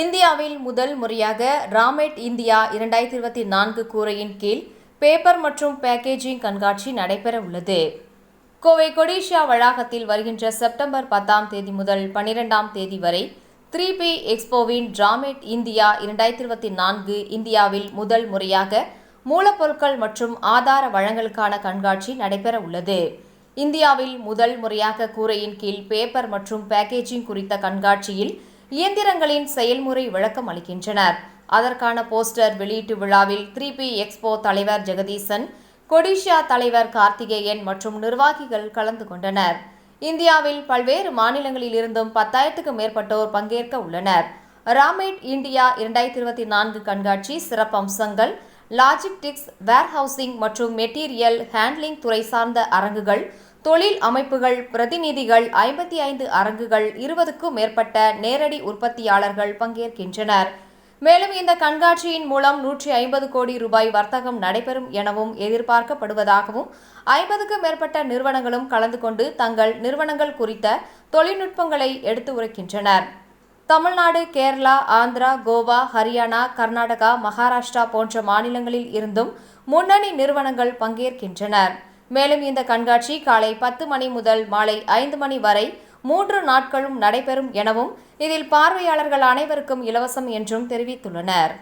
இந்தியாவில் முதல் முறையாக ராமேட் இந்தியா இரண்டாயிரத்தி இருபத்தி நான்கு கூரையின் கீழ் பேப்பர் மற்றும் பேக்கேஜிங் கண்காட்சி நடைபெற உள்ளது. கோவை கொடிஷியா வளாகத்தில் வருகின்ற செப்டம்பர் பத்தாம் தேதி முதல் பனிரெண்டாம் தேதி வரை த்ரீ பி எக்ஸ்போவின் டிராமேட் இந்தியா இரண்டாயிரத்தி இருபத்தி நான்கு இந்தியாவில் முதல் முறையாக மூலப்பொருட்கள் மற்றும் ஆதார வழங்கலுக்கான கண்காட்சி நடைபெற உள்ளது. இந்தியாவில் முதல் முறையாக கூரையின் கீழ் பேப்பர் மற்றும் பேக்கேஜிங் குறித்த கண்காட்சியில் இயந்திரங்களின் செயல்முறை விளக்கம் அளிக்கின்றனர். அதற்கான போஸ்டர் வெளியீட்டு விழாவில் த்ரீ பி எக்ஸ்போ தலைவர் ஜெகதீசன் கொடிஷியா தலைவர் கார்த்திகேயன் மற்றும் நிர்வாகிகள் கலந்து கொண்டனர். இந்தியாவில் பல்வேறு மாநிலங்களில் இருந்தும் பத்தாயிரத்துக்கும் மேற்பட்டோர் பங்கேற்க உள்ளனர். ராமேட் இந்தியா இரண்டாயிரத்தி இருபத்தி நான்கு கண்காட்சி சிறப்பம்சங்கள் லாஜிஸ்டிக்ஸ் வேர்ஹவுசிங் மற்றும் மெட்டீரியல் ஹேண்ட்லிங் துறை சார்ந்த அரங்குகள் தொழில் அமைப்புகள் பிரதிநிதிகள் ஐம்பத்தி ஐந்து அரங்குகள் இருபதுக்கும் மேற்பட்ட நேரடி உற்பத்தியாளர்கள் பங்கேற்கின்றனர். மேலும் இந்த கண்காட்சியின் மூலம் நூற்றி ஐம்பது கோடி ரூபாய் வர்த்தகம் நடைபெறும் எனவும் எதிர்பார்க்கப்படுவதாகவும் ஐம்பதுக்கும் மேற்பட்ட நிறுவனங்களும் கலந்து கொண்டு தங்கள் நிறுவனங்கள் குறித்த தொழில்நுட்பங்களை எடுத்து உரைக்கின்றனர். தமிழ்நாடு கேரளா ஆந்திரா கோவா ஹரியானா கர்நாடகா மகாராஷ்டிரா போன்ற மாநிலங்களில் இருந்தும் முன்னணி நிறுவனங்கள் பங்கேற்கின்றனர் மேலும் இந்த கண்காட்சி காலை பத்து மணி முதல் மாலை ஐந்து மணி வரை மூன்று நாட்களும் நடைபெறும் எனவும் இதில் பார்வையாளர்கள் அனைவருக்கும் இலவசம் என்றும் தெரிவித்துள்ளனர்.